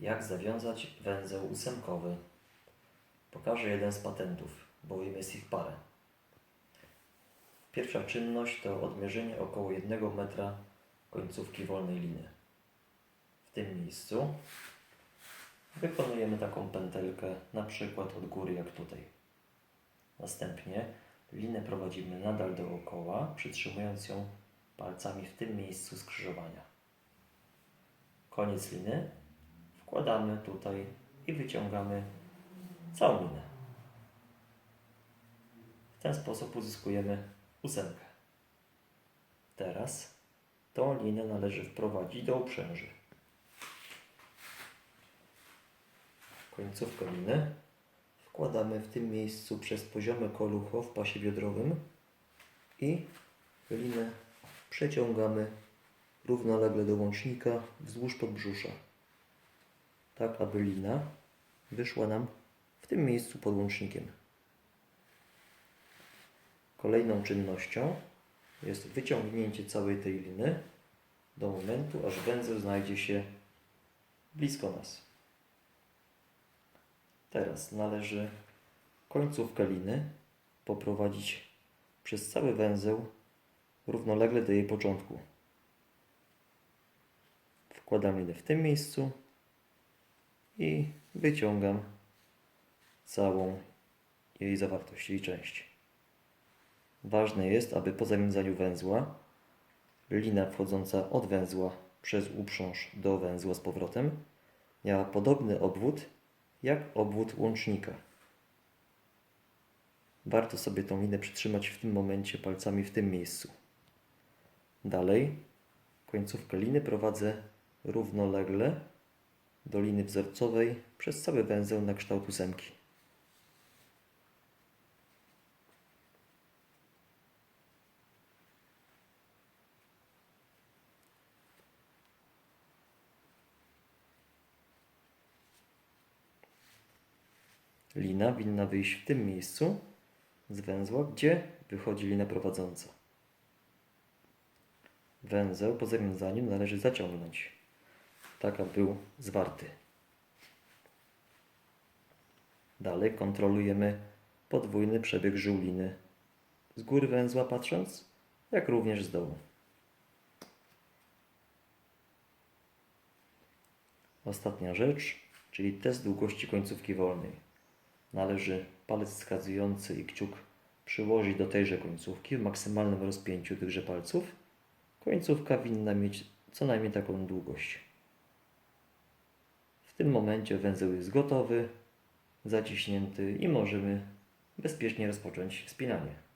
Jak zawiązać węzeł ósemkowy? Pokażę jeden z patentów, bowiem jest ich parę. Pierwsza czynność to odmierzenie około 1 metra końcówki wolnej liny. W tym miejscu wykonujemy taką pętelkę, na przykład od góry jak tutaj. Następnie linę prowadzimy nadal dookoła, przytrzymując ją palcami w tym miejscu skrzyżowania. Koniec liny wkładamy tutaj i wyciągamy całą linę. W ten sposób uzyskujemy ósemkę. Teraz tą linię należy wprowadzić do uprzęży. Końcówkę liny wkładamy w tym miejscu przez poziome kolucho w pasie biodrowym i linę przeciągamy równolegle do łącznika wzdłuż podbrzusza. Tak, aby lina wyszła nam w tym miejscu pod łącznikiem. Kolejną czynnością jest wyciągnięcie całej tej liny do momentu, aż węzeł znajdzie się blisko nas. Teraz należy końcówkę liny poprowadzić przez cały węzeł równolegle do jej początku. Wkładam linę w tym miejscu i wyciągam całą jej zawartość, jej część. Ważne jest, aby po zawiązaniu węzła lina wchodząca od węzła przez uprząż do węzła z powrotem miała podobny obwód jak obwód łącznika. Warto sobie tą linę przytrzymać w tym momencie palcami w tym miejscu. Dalej końcówkę liny prowadzę równolegle do liny wzorcowej przez cały węzeł na kształt ósemki. Lina winna wyjść w tym miejscu z węzła, gdzie wychodzi lina prowadząca. Węzeł po zawiązaniu należy zaciągnąć, tak aby był zwarty. Dalej kontrolujemy podwójny przebieg żył liny. Z góry węzła patrząc, jak również z dołu. Ostatnia rzecz, czyli test długości końcówki wolnej. Należy palec wskazujący i kciuk przyłożyć do tejże końcówki w maksymalnym rozpięciu tychże palców. Końcówka winna mieć co najmniej taką długość. Tym momencie węzeł jest gotowy, zaciśnięty i możemy bezpiecznie rozpocząć spinanie.